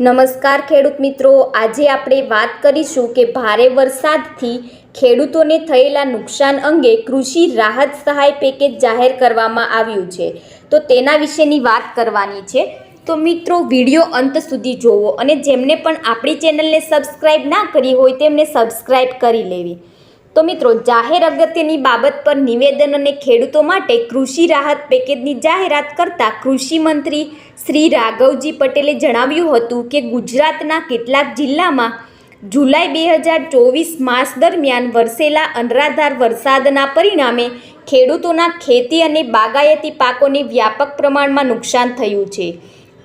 નમસ્કાર ખેડૂત મિત્રો. આજે આપણે વાત કરીશું કે ભારે વરસાદથી ખેડૂતોને થયેલા નુકસાન અંગે કૃષિ રાહત સહાય પેકેજ જાહેર કરવામાં આવ્યું છે. તો તેના વિશેની વાત કરવાની છે. તો મિત્રો, વીડિયો અંત સુધી જોવો અને જેમને પણ આપણી ચેનલને સબસ્ક્રાઈબ ના કરી હોય તેમને સબસ્ક્રાઈબ કરી લેવી. તો મિત્રો, જાહેર અગત્યની બાબત પર નિવેદન અને ખેડૂતો માટે કૃષિ રાહત પેકેજની જાહેરાત કરતા કૃષિ મંત્રી શ્રી રાઘવજી પટેલે જણાવ્યું હતું કે, ગુજરાતના કેટલાક જિલ્લામાં જુલાઈ બે હજાર ચોવીસ માસ દરમિયાન વરસેલા અનરાધાર વરસાદના પરિણામે ખેડૂતોના ખેતી અને બાગાયતી પાકોને વ્યાપક પ્રમાણમાં નુકસાન થયું છે.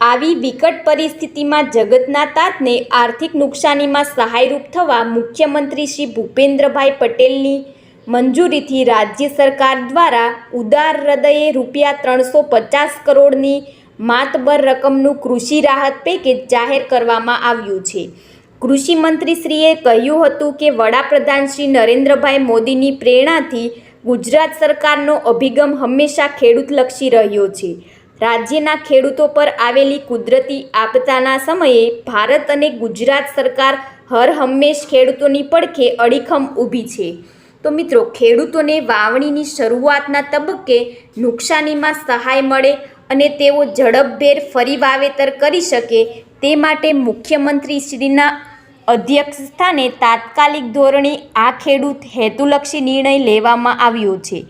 આવી વિકટ પરિસ્થિતિમાં જગતના તાતને આર્થિક નુકસાનીમાં સહાયરૂપ થવા મુખ્યમંત્રી શ્રી ભૂપેન્દ્રભાઈ પટેલની મંજૂરીથી રાજ્ય સરકાર દ્વારા ઉદાર હૃદયે રૂપિયા ત્રણસો પચાસ કરોડની માતબર રકમનું કૃષિ રાહત પેકેજ જાહેર કરવામાં આવ્યું છે. કૃષિ મંત્રીશ્રીએ કહ્યું હતું કે વડાપ્રધાન શ્રી નરેન્દ્રભાઈ મોદીની પ્રેરણાથી ગુજરાત સરકારનો અભિગમ હંમેશા ખેડૂતલક્ષી રહ્યો છે. રાજ્યના ખેડૂતો પર આવેલી કુદરતી આપદાના સમયે ભારત અને ગુજરાત સરકાર હર હંમેશ ખેડૂતોની પડખે અડીખમ ઊભી છે. તો મિત્રો, ખેડૂતોને વાવણીની શરૂઆતના તબક્કે નુકસાનીમાં સહાય મળે અને તેઓ ઝડપભેર ફરી વાવેતર કરી શકે તે માટે મુખ્યમંત્રીશ્રીના અધ્યક્ષ સ્થાને તાત્કાલિક ધોરણે આ ખેડૂત હેતુલક્ષી નિર્ણય લેવામાં આવ્યો છે.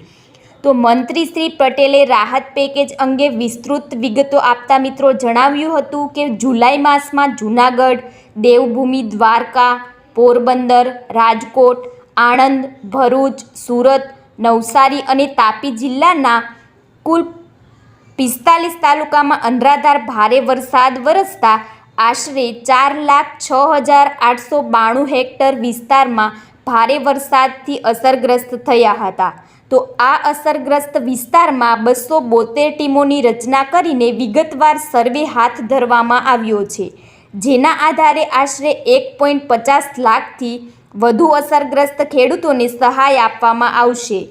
તો મંત્રી શ્રી પટેલે રાહત પેકેજ અંગે વિસ્તૃત વિગતો આપતા મિત્રો જણાવ્યું હતું કે જુલાઈ માસમાં જૂનાગઢ, દેવભૂમિ, દ્વારકા, પોરબંદર, રાજકોટ, આણંદ, ભરૂચ, સુરત, નવસારી અને તાપી જિલ્લાના કુલ પિસ્તાલીસ તાલુકામાં અનરાધાર ભારે વરસાદ વરસતા આશરે ચાર લાખ છ હજાર આઠસો બાણું હેક્ટર વિસ્તારમાં ભારે વરસાદથી અસરગ્રસ્ત થયા હતા. તો આ અસરગ્રસ્ત વિસ્તારમાં બસો બોતેર ટીમોની રચના કરીને વિગતવાર સર્વે હાથ ધરવામાં આવ્યો છે, જેના આધારે આશરે એક પોઈન્ટ પચાસ લાખથી વધુ અસરગ્રસ્ત ખેડૂતોને સહાય આપવામાં આવશે.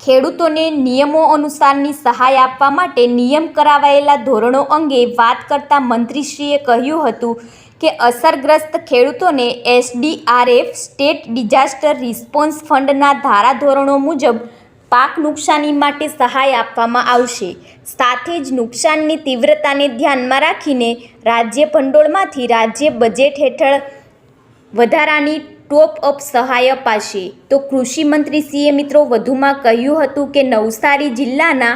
ખેડૂતોને નિયમો અનુસારની સહાય આપવા માટે નિયમ કરાવાયેલા ધોરણો અંગે વાત કરતા મંત્રીશ્રીએ કહ્યું હતું કે અસરગ્રસ્ત ખેડૂતોને એસડીઆરએફ સ્ટેટ ડિઝાસ્ટર રિસ્પોન્સ ફંડના ધારાધોરણો મુજબ પાક નુકસાની માટે સહાય આપવામાં આવશે. સાથે જ નુકસાનની તીવ્રતાને ધ્યાનમાં રાખીને રાજ્ય ભંડોળમાંથી રાજ્ય બજેટ હેઠળ વધારાની ટોપ અપ સહાય અપાશે. તો કૃષિ સીએ મિત્રો વધુમાં કહ્યું હતું કે નવસારી જિલ્લાના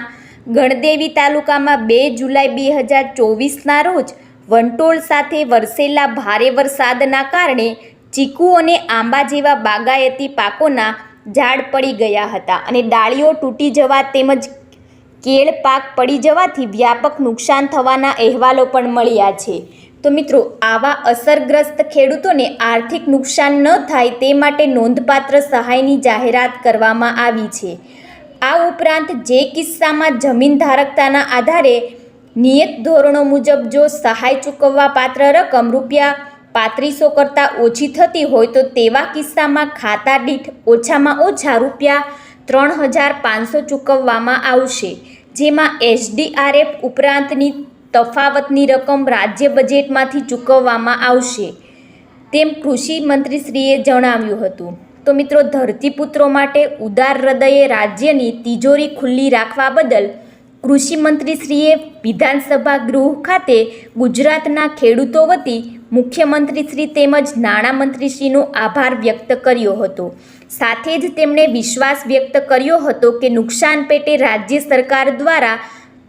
ગણદેવી તાલુકામાં બે જુલાઈ બે હજાર ચોવીસના રોજ વંટોળ સાથે વરસેલા ભારે વરસાદના કારણે ચીકુ અને આંબા જેવા બાગાયતી પાકોના ઝાડ પડી ગયા હતા અને ડાળીઓ તૂટી જવા તેમજ કેળ પાક પડી જવાથી વ્યાપક નુકસાન થવાના અહેવાલો પણ મળ્યા છે. તો મિત્રો, આવા અસરગ્રસ્ત ખેડૂતોને આર્થિક નુકસાન ન થાય તે માટે નોંધપાત્ર સહાયની જાહેરાત કરવામાં આવી છે. આ ઉપરાંત જે કિસ્સામાં જમીન ધારકતાના આધારે નિયત ધોરણો મુજબ જો સહાય ચૂકવવા પાત્ર રકમ રૂપિયા પાંત્રીસો કરતાં ઓછી થતી હોય તો તેવા કિસ્સામાં ખાતા દીઠ ઓછામાં ઓછા રૂપિયા ત્રણ હજાર પાંચસો ચૂકવવામાં આવશે. જેમાં એસડીઆરએફ ઉપરાંતની તફાવતની રકમ રાજ્ય બજેટમાંથી ચૂકવવામાં આવશે. તેમ કૃષિ મંત્રીશ્રીએ જણાવ્યું હતું. તો મિત્રો ધરતીપુત્રો માટે ઉદાર હૃદયે રાજ્યની તિજોરી ખુલ્લી રાખવા બદલ કૃષિ મંત્રીશ્રીએ વિધાનસભા ગૃહ ખાતે ગુજરાતના ખેડૂતો વતી મુખ્યમંત્રીશ્રી તેમજ નાણામંત્રીશ્રીનો આભાર વ્યક્ત કર્યો હતો. સાથે જ તેમણે વિશ્વાસ વ્યક્ત કર્યો હતો કે નુકસાન પેટે રાજ્ય સરકાર દ્વારા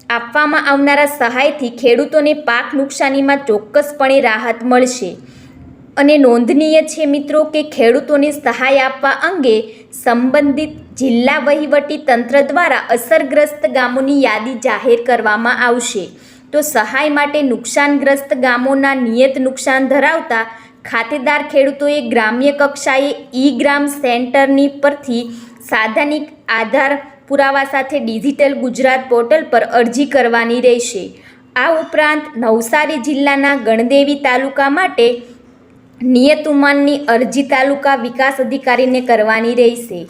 આપવામાં આવનારા સહાયથી ખેડૂતોને પાક નુકસાનીમાં ચોક્કસપણે રાહત મળશે. અને નોંધનીય છે મિત્રો કે ખેડૂતોને સહાય આપવા અંગે સંબંધિત જિલ્લા વહીવટી તંત્ર દ્વારા અસરગ્રસ્ત ગામોની યાદી જાહેર કરવામાં આવશે. તો સહાય માટે નુકસાનગ્રસ્ત ગામોના નિયત નુકસાન ધરાવતા ખાતેદાર ખેડૂતોએ ગ્રામ્ય કક્ષાએ ઈ ગ્રામ સેન્ટરની પરથી સાધનિક આધાર પુરાવા સાથે ડિજિટલ ગુજરાત પોર્ટલ પર અરજી કરવાની રહેશે. આ ઉપરાંત નવસારી જિલ્લાના ગણદેવી તાલુકા માટે નિયત ઉમાનની અરજી તાલુકા વિકાસ અધિકારીને કરવાની રહેશે.